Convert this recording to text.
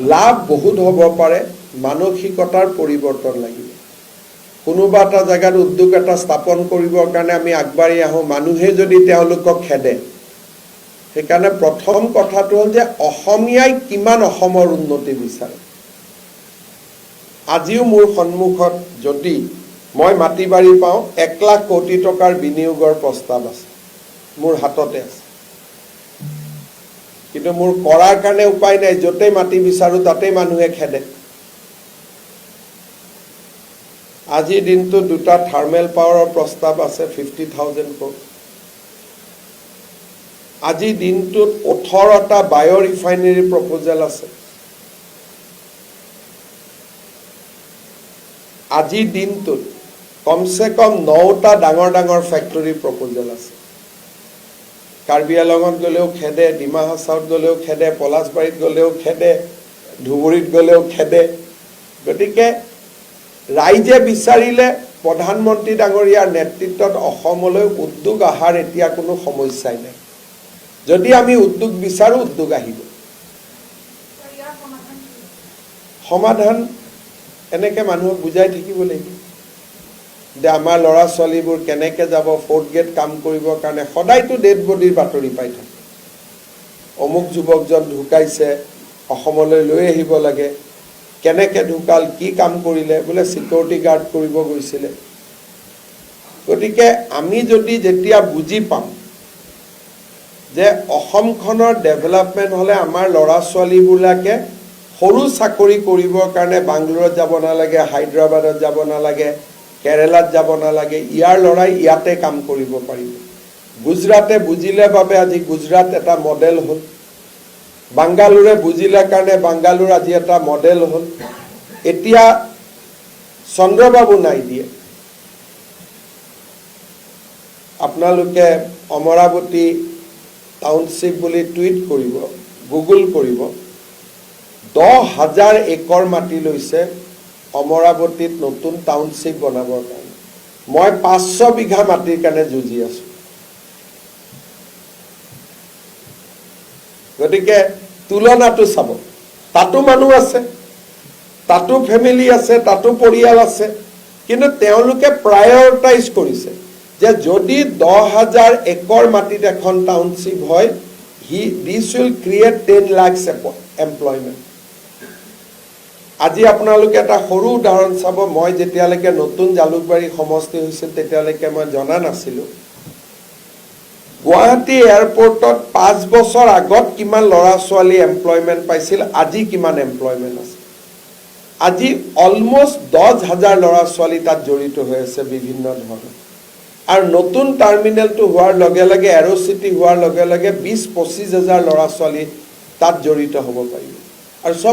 লাভ বহুত হ'ব পাৰে, মানসিকতাৰ পৰিৱৰ্তন লাগিব। কোনোবা এটা জেগাত উদ্যোগ এটা স্থাপন কৰিবৰ কাৰণে আমি আগবাঢ়ি আহোঁ, মানুহে যদি তেওঁলোকক খেদে। সেইকাৰণে প্ৰথম কথাটো হ'ল যে অসমীয়াই কিমান অসমৰ উন্নতি বিচাৰে। আজিও মোৰ সন্মুখত যদি মই মাটি বাৰী পাওঁ, এক লাখ কোটি টকাৰ বিনিয়োগৰ প্ৰস্তাৱ আছে, মোৰ হাততে আছে। কিন্তু মোৰ কৰাৰ কাৰণে উপায় নাই, য'তেই মাটি বিচাৰোঁ তাতেই মানুহে খেদে। আজিৰ দিনটো দুটা থাৰ্মেল পাৱাৰৰ প্ৰস্তাৱ আছে ফিফটি থাউজেণ্ড ক্ৰ'ৰ আজিৰ দিনটোত ওঠৰটা বায়' ৰিফাইনেৰী প্ৰপ'জেল আছে। আজিৰ দিনটোত কমচে কম নটা ডাঙৰ ডাঙৰ ফেক্টৰী প্ৰপ'জেল আছে। কাৰ্বি আলঙত গ'লেও খেদে, ডিমা হাছাওত গ'লেও খেদে, পলাশবাৰীত গ'লেও খেদে, ধুবুৰীত গ'লেও খেদে। গতিকে ৰাইজে বিচাৰিলে প্ৰধানমন্ত্ৰী ডাঙৰীয়াৰ নেতৃত্বত অসমলৈ উদ্যোগ অহাৰ এতিয়া কোনো সমস্যাই নাই। যদি আমি উদ্যোগ বিচাৰোঁ, উদ্যোগ আহিব। সমাধান এনেকৈ মানুহক বুজাই থাকিব লাগিব। যে আমাৰ ল'ৰা ছোৱালীবোৰ কেনেকৈ যাব ফ'ৰ্থ গ্ৰেড কাম কৰিবৰ কাৰণে, সদায়তো ডেড বডিৰ বাতৰি পাই থাকে। অমুক যুৱকজন ঢুকাইছে, অসমলৈ লৈ আহিব লাগে। কেনেকৈ ঢুকাল, কি কাম কৰিলে, বোলে চিকিউৰিটি গাৰ্ড কৰিব গৈছিলে। গতিকে আমি যদি যেতিয়া বুজি পাম যে অসমখনৰ ডেভেলপমেণ্ট হ'লে আমাৰ ল'ৰা ছোৱালীবিলাকে সৰু চাকৰি কৰিবৰ কাৰণে বাংগালোৰত যাব নালাগে, হায়দৰাবাদত যাব নালাগে কেৰেলাত যাব নালাগে, ইয়াৰ ল'ৰাই ইয়াতে কাম কৰিব পাৰিব। গুজৰাটে বুজিলে বাবে আজি গুজৰাট এটা মডেল হ'ল। বাংগালোৰে বুজিলে কাৰণে বাংগালোৰ আজি এটা মডেল হ'ল। এতিয়া চন্দ্ৰবাবু নাইডিয়ে আপোনালোকে অমৰাৱতী টাউনশ্বিপ বুলি টুইট কৰিব গুগল কৰিব। দহ হাজাৰ একৰ মাটি লৈছে। অমৰাৱতীত নতুন টাউনশ্বিপ বনাবৰ কাৰণে। মই পাঁচশো বিঘা মাটিৰ কাৰণে যুঁজি আছোঁ। গতিকে তুলনাটো চাব। তাতো মানুহ আছে, তাতো ফেমিলি আছে, তাতো পৰিয়াল আছে, কিন্তু তেওঁলোকে প্ৰায়ৰিটাইজ কৰিছে যে যদি দহ হাজাৰ একৰ মাটিত এখন টাউনশ্বিপ হয় হি this will create ten lakhs employment আজি আপোনালোকে এটা সৰু উদাহৰণ চাব। মই যেতিয়ালৈকে নতুন জালুকবাৰী সমষ্টি হৈছিল তেতিয়ালৈকে মই জনা নাছিলোঁ। গুৱাহাটী এয়াৰপৰ্টত পাঁচ বছৰ আগত কিমান ল'ৰা ছোৱালী এমপ্লয়মেণ্ট পাইছিল আজি কিমান এমপ্লয়মেণ্ট আছে। আজি অলমষ্ট দহ হাজাৰ ল'ৰা ছোৱালী তাত জড়িত হৈ আছে বিভিন্ন ধৰণৰ আৰু নতুন টাৰ্মিনেলটো হোৱাৰ লগে লগে এৰ' চিটি হোৱাৰ লগে লগে বিছ পঁচিছ হাজাৰ ল'ৰা ছোৱালী তাত জড়িত হ'ব পাৰিব। আৰু চব